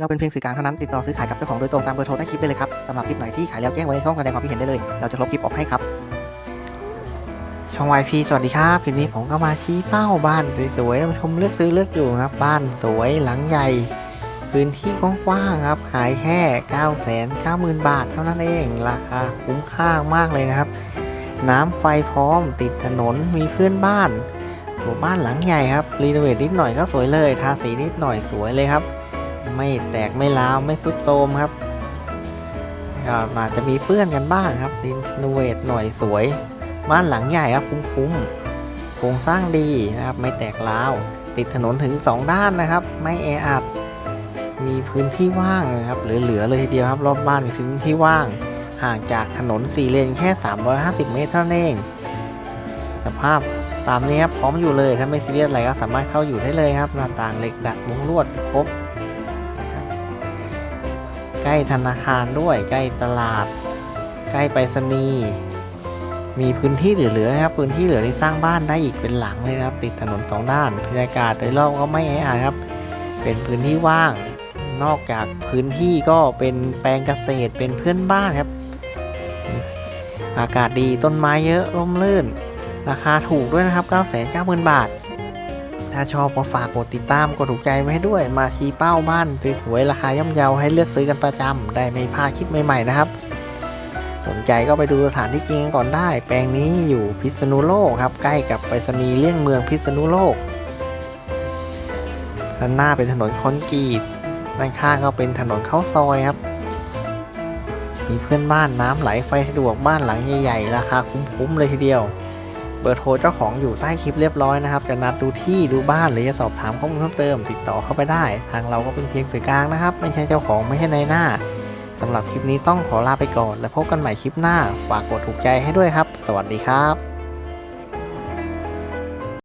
เราเป็นเพียงสื่อกลางเท่านั้นติดต่อซื้อขายกับเจ้าของโดยตรงตามเบอร์โทรใต้คลิปได้เลยครับสำหรับคลิปไหนที่ขายแล้วแจ้งไว้ในช่องแสดงความคิดเห็นได้เลย เราจะลบคลิปออกให้ครับ ช่อง YP สวัสดีครับคลิปนี้ผมก็มาชี้เป้าบ้านสวยๆท่านผู้ชมเลือกซื้อเลือกอยู่ครับ บ้านสวยหลังใหญ่พื้นที่กว้างๆครับ ขายแค่ 9 9 0 0 0 0 บาทเท่านั้นเอง ราคาคุ้มค่ามากเลยนะครับ น้ำไฟพร้อมติดถนนมีเพื่อนบ้านตัวบ้านหลังใหญ่ครับ รีโนเวทนิดหน่อยก็สวยเลย ทาสีนิดหน่อยสวยเลยครับ ไม่แตกไม่ร้าวไม่สุดโทมครับก็อาจจะมีเปื้อนกันบ้างครับรีโนเวทหน่อยสวย บ้านหลังใหญ่ครับคุ้มๆโครงสร้างดีนะครับ ไม่แตกร้าว ติดถนนถึง 2 ด้านนะครับ ไม่แออัด มีพื้นที่ว่างนะครับเหลือๆเลยทีเดียวครับรอบบ้านมีพื้นที่ว่าง ห่างจากถนน4เลนแค่ 350 เมตรเท่านั้นเองสภาพตามนี้ครับพร้อมอยู่เลยถ้าไม่ซีเรียสอะไรก็สามารถเข้าอยู่ได้เลยครับหน้าต่างเหล็กดัดมุ้งลวดครบ ใกล้ธนาคารด้วยใกล้ตลาด ใกล้ไปรษณีย์มีพื้นที่เหลือๆนะครับ พื้นที่เหลือที่สร้างบ้านได้อีกเป็นหลังเลยนะครับ ติดถนนสองด้านบรรยากาศโดยรอบก็ไม่แออัดครับ เป็นพื้นที่ว่าง นอกจากพื้นที่ก็เป็นแปลงเกษตรเป็นเพื่อนบ้านครับ อากาศดีต้นไม้เยอะร่มรื่น ราคาถูกด้วยนะครับ 990,000 บาท ถ้าชอบก็ฝากกดติดตามกดถูกใจไว้ให้ด้วย มาชี้เป้าบ้านสวยๆราคาย่อมเยาให้เลือกซื้อกันประจำได้ไม่พลาดคลิปใหม่ๆนะครับ สนใจก็ไปดูสถานที่จริงกันก่อนได้ แปลงนี้อยู่พิษณุโลกครับ ใกล้กับไปรษณีย์เลี่ยงเมืองพิษณุโลกด้านหน้าเป็นถนนคอนกรีตด้านข้างก็เป็นถนนเข้าซอยครับมีเพื่อนบ้านน้ำไหลไฟสะดวกบ้านหลังใหญ่ๆราคาคุ้มๆเลยทีเดียว เบอร์โทรเจ้าของอยู่ใต้คลิปเรียบร้อยนะครับ จะนัดดูที่ดูบ้านหรือจะสอบถามข้อมูลเพิ่มเติม ติดต่อเข้าไปได้ ทางเราก็เป็นเพียงสื่อกลางนะครับ ไม่ใช่เจ้าของไม่ใช่ในหน้าสำหรับคลิปนี้ต้องขอลาไปก่อน แล้วพบกันใหม่คลิปหน้า ฝากกดถูกใจให้ด้วยครับ สวัสดีครับ